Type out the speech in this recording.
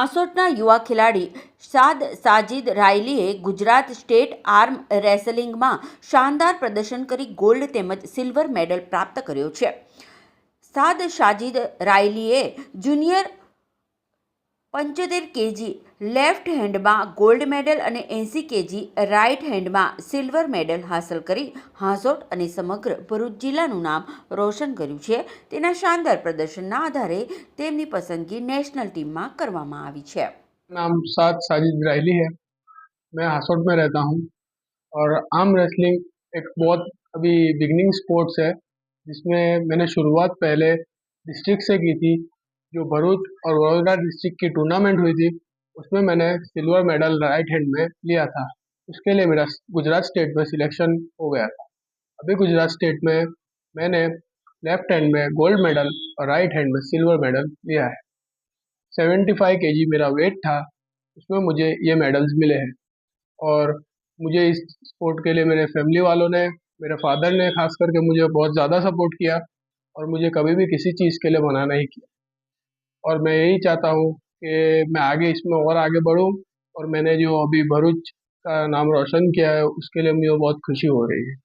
હાંસોટના યુવા ખેલાડી સાદ સાજિદ રાયલીએ ગુજરાત સ્ટેટ આર્મ રેસલિંગમાં શાનદાર પ્રદર્શન કરી ગોલ્ડ તેમજ સિલ્વર મેડલ પ્રાપ્ત કર્યો છે. સાદ સાજિદ રાયલીએ જુનિયર પંચોતેર કેજી લેફ્ટ હેન્ડમાં ગોલ્ડ મેડલ અને એંસી કેજી રાઇટ હેન્ડમાં સિલ્વર મેડલ હાંસલ કરી હાંસોટ અને સમગ્ર ભરૂચ જિલ્લાનું નામ રોશન કર્યું છે તેના શાનદાર પ્રદર્શનના આધારે તેમની પસંદગી નેશનલ ટીમમાં કરવામાં આવી છે नाम साद साजिद रायली है मैं हासोट में रहता हूँ और आर्म रेसलिंग एक बहुत अभी बिगनिंग स्पोर्ट्स है जिसमें मैंने शुरुआत पहले डिस्ट्रिक्ट से की थी जो भरूच और वडोदरा डिस्ट्रिक्ट की टूर्नामेंट हुई थी, उसमें मैंने सिल्वर मेडल राइट हैंड में लिया था। उसके लिए मेरा गुजरात स्टेट में सिलेक्शन हो गया था। अभी गुजरात स्टेट में मैंने लेफ़्ट हैंड में गोल्ड मेडल और राइट हैंड में सिल्वर मेडल लिया है। सेवेंटी फाइव के जी मेरा वेट था, उसमें मुझे ये मेडल्स मिले हैं। और मुझे इस स्पोर्ट के लिए मेरे फैमिली वालों ने, मेरे फादर ने खास करके मुझे बहुत ज़्यादा सपोर्ट किया और मुझे कभी भी किसी चीज़ के लिए मना नहीं किया। और मैं यही चाहता हूँ कि मैं आगे इसमें और आगे बढ़ूँ और मैंने जो अभी भरूच का नाम रोशन किया है, उसके लिए मुझे बहुत खुशी हो रही है।